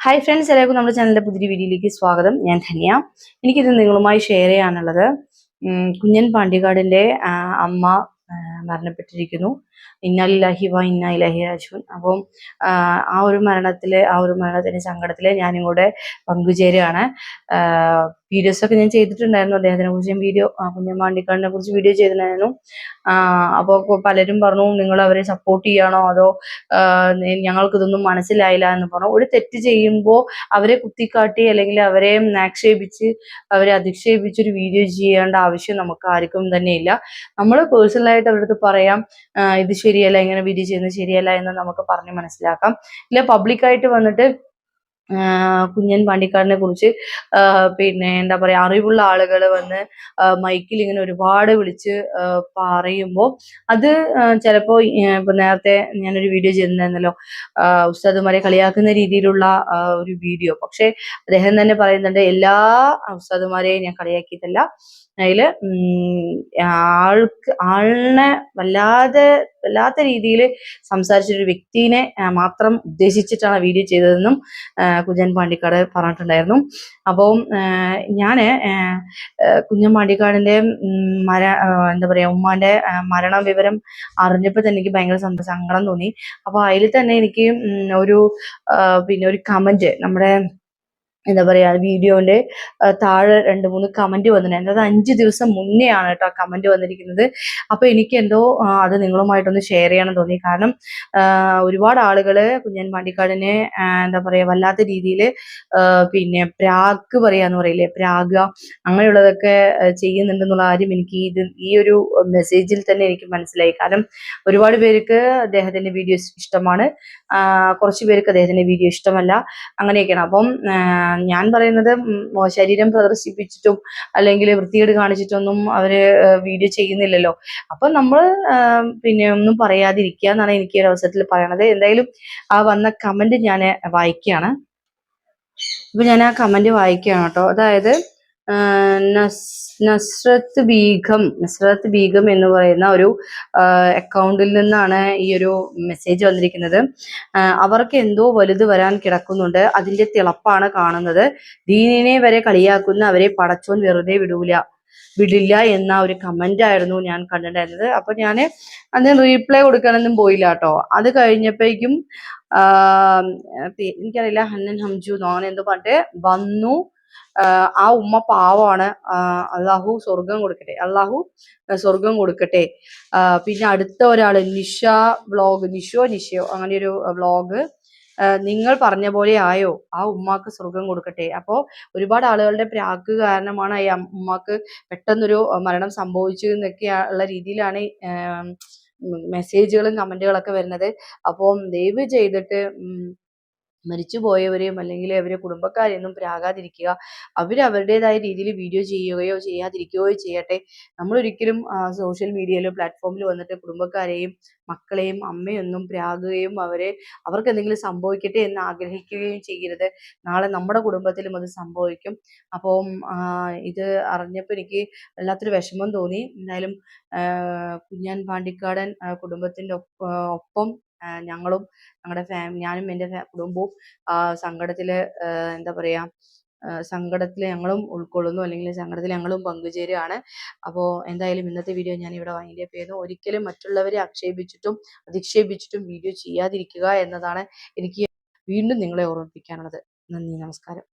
Hi friends എല്ലാവർക്കും നമ്മുടെ ചാനലിന്റെ പുതിയ വീഡിയോയിലേക്ക് സ്വാഗതം. ഞാൻ ധന്യ. എനിക്കിത് നിങ്ങളുമായി ഷെയർ ചെയ്യാനുള്ളത് കുഞ്ഞൻ പാണ്ടിക്കാടിന്റെ അമ്മ മരണപ്പെട്ടിരിക്കുന്നു. ഇന്നാലില്ലാഹി വ ഇന്ന ഇലാഹി രാജുൻ അപ്പം ആ, ഒരു മരണത്തിൽ ആ ഒരു മരണത്തിന്റെ സങ്കടത്തിൽ ഞാനും കൂടെ പങ്കുചേരുകയാണ് വീഡിയോസ് ഒക്കെ ഞാൻ ചെയ്തിട്ടുണ്ടായിരുന്നു. അദ്ദേഹത്തിനെ കുറിച്ച് ഞാൻ വീഡിയോ കുഞ്ഞൻ പാണ്ടിക്കാടിനെ കുറിച്ച് വീഡിയോ ചെയ്തിട്ടുണ്ടായിരുന്നു. അപ്പോൾ പലരും പറഞ്ഞു നിങ്ങൾ അവരെ സപ്പോർട്ട് ചെയ്യണോ? അതോ ഞങ്ങൾക്കിതൊന്നും മനസ്സിലായില്ല എന്ന് പറഞ്ഞു. ഒരു തെറ്റ് ചെയ്യുമ്പോൾ അവരെ കുത്തിക്കാട്ടി അല്ലെങ്കിൽ അവരെ ആക്ഷേപിച്ച് അവരെ അധിക്ഷേപിച്ച് ഒരു വീഡിയോ ചെയ്യേണ്ട ആവശ്യം നമുക്ക് ആർക്കും തന്നെ ഇല്ല. നമ്മൾ പേഴ്സണലായിട്ട് അവരുടെ അടുത്ത് പറയാം ഇത് ശരിയല്ല ഇങ്ങനെ വീഡിയോ ചെയ്യുന്നത് ശരിയല്ല എന്ന് നമുക്ക് പറഞ്ഞ് മനസ്സിലാക്കാം. ഇല്ല പബ്ലിക്കായിട്ട് വന്നിട്ട് കുഞ്ഞൻ പാണ്ടിക്കാടിനെ കുറിച്ച് പിന്നെ എന്താ പറയാ അറിവുള്ള ആളുകൾ വന്ന് മൈക്കിൽ ഇങ്ങനെ ഒരുപാട് വിളിച്ച് പറയുമ്പോൾ അത് ചിലപ്പോ ഇപ്പൊ നേരത്തെ ഞാനൊരു വീഡിയോ ചെയ്തിട്ടുണ്ടായിരുന്നല്ലോ ഉസ്താദുമാരെ കളിയാക്കുന്ന രീതിയിലുള്ള ഒരു വീഡിയോ. പക്ഷെ അദ്ദേഹം തന്നെ പറയുന്നുണ്ട് എല്ലാ ഉസ്താദുമാരെയും ഞാൻ കളിയാക്കിയിട്ടല്ല. അതിൽ ആൾക്ക് ആളിനെ വല്ലാതെ വല്ലാത്ത രീതിയിൽ സംസാരിച്ചൊരു വ്യക്തിനെ മാത്രം ഉദ്ദേശിച്ചിട്ടാണ് വീഡിയോ ചെയ്തതെന്നും കുഞ്ഞൻ പാണ്ടിക്കാട് പറഞ്ഞിട്ടുണ്ടായിരുന്നു. അപ്പോൾ ഞാൻ കുഞ്ഞൻ പാണ്ടിക്കാടിന്റെ മര എന്താ പറയുക ഉമ്മാന്റെ മരണ വിവരം അറിഞ്ഞപ്പോൾ തന്നെ എനിക്ക് ഭയങ്കര സങ്കടം തോന്നി. അപ്പോൾ അതിൽ തന്നെ എനിക്ക് ഒരു പിന്നെ ഒരു കമന്റ് നമ്മുടെ എന്താ പറയാ വീഡിയോന്റെ താഴെ രണ്ട് മൂന്ന് കമന്റ് വന്നിട്ടുണ്ട്. അത് അഞ്ച് ദിവസം മുന്നേ ആണ് കേട്ടോ കമന്റ് വന്നിരിക്കുന്നത്. അപ്പൊ എനിക്ക് എന്തോ അത് നിങ്ങളുമായിട്ടൊന്ന് ഷെയർ ചെയ്യണം തോന്നി. കാരണം ഒരുപാട് ആളുകൾ കുഞ്ഞൻ പാണ്ടിക്കാടിനെ എന്താ പറയാ വല്ലാത്ത രീതിയിൽ പിന്നെ പ്രാഗ് പറയാന്ന് പറയില്ലേ പ്രാഗ അങ്ങനെയുള്ളതൊക്കെ ചെയ്യുന്നുണ്ടെന്നുള്ള കാര്യം എനിക്ക് ഇത് ഈ ഒരു മെസ്സേജിൽ തന്നെ എനിക്ക് മനസ്സിലായി. കാരണം ഒരുപാട് പേർക്ക് അദ്ദേഹത്തിന്റെ വീഡിയോസ് ഇഷ്ടമാണ്. കുറച്ച് പേർക്ക് അദ്ദേഹത്തിന്റെ വീഡിയോ ഇഷ്ടമല്ല. അങ്ങനെയൊക്കെയാണ്. അപ്പം ഞാൻ പറയുന്നത് ശരീരം പ്രദർശിപ്പിച്ചിട്ടും അല്ലെങ്കിൽ വൃത്തികേട് കാണിച്ചിട്ടൊന്നും അവർ വീഡിയോ ചെയ്യുന്നില്ലല്ലോ. അപ്പൊ നമ്മൾ പിന്നെ ഒന്നും പറയാതിരിക്കുക എന്നാണ് എനിക്ക് ഒരു അവസരത്തിൽ പറയണത്. എന്തായാലും ആ വന്ന കമന്റ് ഞാൻ വായിക്കുകയാണ്. ഇപ്പൊ ഞാൻ ആ കമന്റ് വായിക്കുകയാണ് കേട്ടോ. അതായത് നസ്രത്ത് ബീഗം നസ്രത്ത് ബീഗം എന്ന് പറയുന്ന ഒരു അക്കൗണ്ടിൽ നിന്നാണ് ഈ ഒരു മെസ്സേജ് വന്നിരിക്കുന്നത്. അവർക്ക് എന്തോ വലുത് വരാൻ കിടക്കുന്നുണ്ട്. അതിന്റെ തിളപ്പാണ് കാണുന്നത്. ദീനിനെ വരെ കളിയാക്കുന്ന അവരെ പടച്ചോൻ വെറുതെ വിടൂല വിടില്ല എന്ന ഒരു കമന്റ് ആയിരുന്നു ഞാൻ കണ്ടിട്ടുണ്ടായിരുന്നത്. അപ്പൊ ഞാൻ അതിന് റീപ്ലൈ കൊടുക്കാനൊന്നും പോയില്ല കേട്ടോ. അത് കഴിഞ്ഞപ്പോഴേക്കും എനിക്കറിയില്ല ഹന്നൻ ഹംജു എന്നോ അങ്ങനെ എന്തോ പറഞ്ഞിട്ട് വന്നു. ആ, ഉമ്മ പാവമാണ് അള്ളാഹു സ്വർഗം കൊടുക്കട്ടെ. അള്ളാഹു സ്വർഗം കൊടുക്കട്ടെ. പിന്നെ അടുത്ത ഒരാൾ നിഷ വ്ളോഗ് നിഷോ നിഷയോ അങ്ങനെ ഒരു വ്ളോഗ് നിങ്ങൾ പറഞ്ഞ പോലെ ആയോ? ആ ഉമ്മാക്ക് സ്വർഗം കൊടുക്കട്ടെ. അപ്പോൾ ഒരുപാട് ആളുകളുടെ പ്രാക്ക് കാരണമാണ് ഈ ഉമ്മാക്ക് പെട്ടെന്നൊരു മരണം സംഭവിച്ചു എന്നൊക്കെ ഉള്ള രീതിയിലാണ് മെസ്സേജുകളും കമന്റുകളൊക്കെ വരുന്നത്. അപ്പോൾ ദയവ് ചെയ്തിട്ട് മരിച്ചുപോയവരെയും അല്ലെങ്കിൽ അവരെ കുടുംബക്കാരെയൊന്നും പ്രാകാതിരിക്കുക അവർ അവരുടേതായ രീതിയിൽ വീഡിയോ ചെയ്യുകയോ ചെയ്യാതിരിക്കുകയോ ചെയ്യട്ടെ. നമ്മൾ ഒരിക്കലും സോഷ്യൽ മീഡിയയിലോ പ്ലാറ്റ്ഫോമിൽ വന്നിട്ട് കുടുംബക്കാരെയും മക്കളെയും അമ്മയൊന്നും പ്രാകുകയും അവരെ അവർക്ക് എന്തെങ്കിലും സംഭവിക്കട്ടെ എന്ന് ആഗ്രഹിക്കുകയും ചെയ്യരുത്. നാളെ നമ്മുടെ കുടുംബത്തിലും അത് സംഭവിക്കും. അപ്പം ഇത് അറിഞ്ഞപ്പോൾ എനിക്ക് വല്ലാത്തൊരു വിഷമം തോന്നി. എന്തായാലും കുഞ്ഞാൻ പാണ്ടിക്കാടൻ കുടുംബത്തിന്റെ ഒപ്പം ഞങ്ങളും ഞങ്ങളുടെ ഫാമി ഞാനും എന്റെ കുടുംബവും ആ സങ്കടത്തിൽ എന്താ പറയാ ആ, സങ്കടത്തിൽ ഞങ്ങളും ഉൾക്കൊള്ളുന്നു അല്ലെങ്കിൽ സങ്കടത്തിൽ ഞങ്ങളും പങ്കുചേരുകയാണ് അപ്പോൾ എന്തായാലും ഇന്നത്തെ വീഡിയോ ഞാൻ ഇവിടെ വൈൻഡ് അപ്പ് ചെയ്യുന്നു ഒരിക്കലും മറ്റുള്ളവരെ ആക്ഷേപിച്ചിട്ടും അധിക്ഷേപിച്ചിട്ടും വീഡിയോ ചെയ്യാതിരിക്കുക എന്നതാണ് എനിക്ക് വീണ്ടും നിങ്ങളെ ഓർമ്മിപ്പിക്കാനുള്ളത്. നന്ദി നമസ്കാരം.